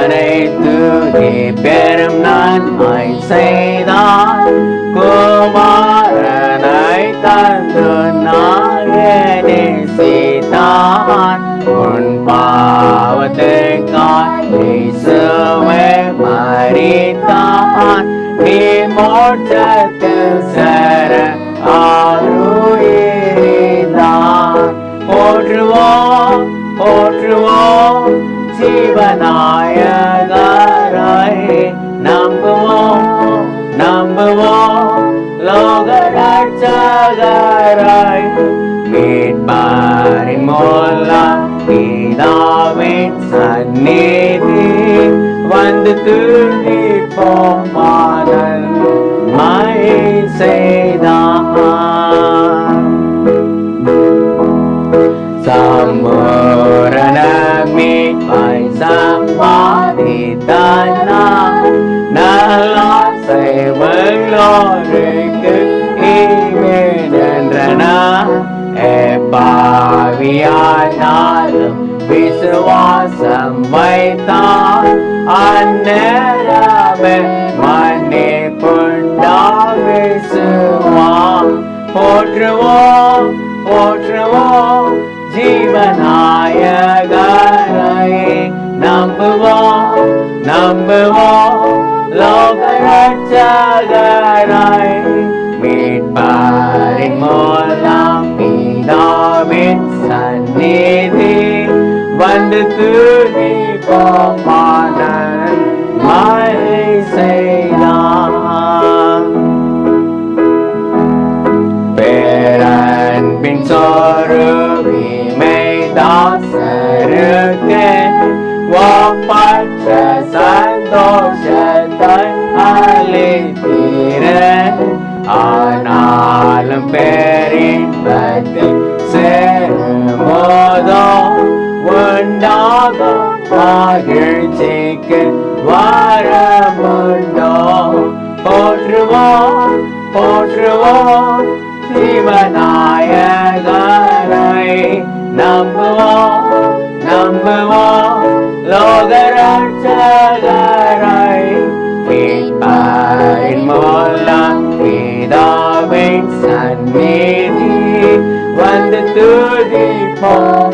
அனைத்து நீ பெரும் நன்மை செய்தான் குமாரனை தந்து நாயனே சீதான் உன் பாவத்துக்காய் இயேசுவே மறித்தான் நீ மோட்சத்தை ரட்சகரை மீட்பாரின் மூலம் பிதாவே சந்நிதி வந்து துதிப்போம் மாதன் மை செய்தான் சம்பூரணமே நல்லா நல்லாசைவங்களோருக்கு ஈவேனென்றனா भाव्यानां विश्वासं वैता अनरा मने पुण्डा ओट्रवाट्रवा जीवनाय गम्बवा नम्बवा लोक जगराय வந்து துதிப்போம் மானன் மழை செய்தான் பேரன்பின் சொருவிமை தாசருக்கு ஒப்பற்ற சந்தோஷத்தை அளித்தீர. ஆனாலும் பேரின்பத்தை சேரும்போதோ உண்டாகும் மகிழ்ச்சிக்கு வரமுண்டோ. போற்றுவோம் போற்றுவோம் சிவநாயகரை. நம்புவோம் நம்புவோம் லோகராட்சகரை. மீட்பாரின் மூலம் பிதாவின் சந்நிதி வந்து துதிப்போம்.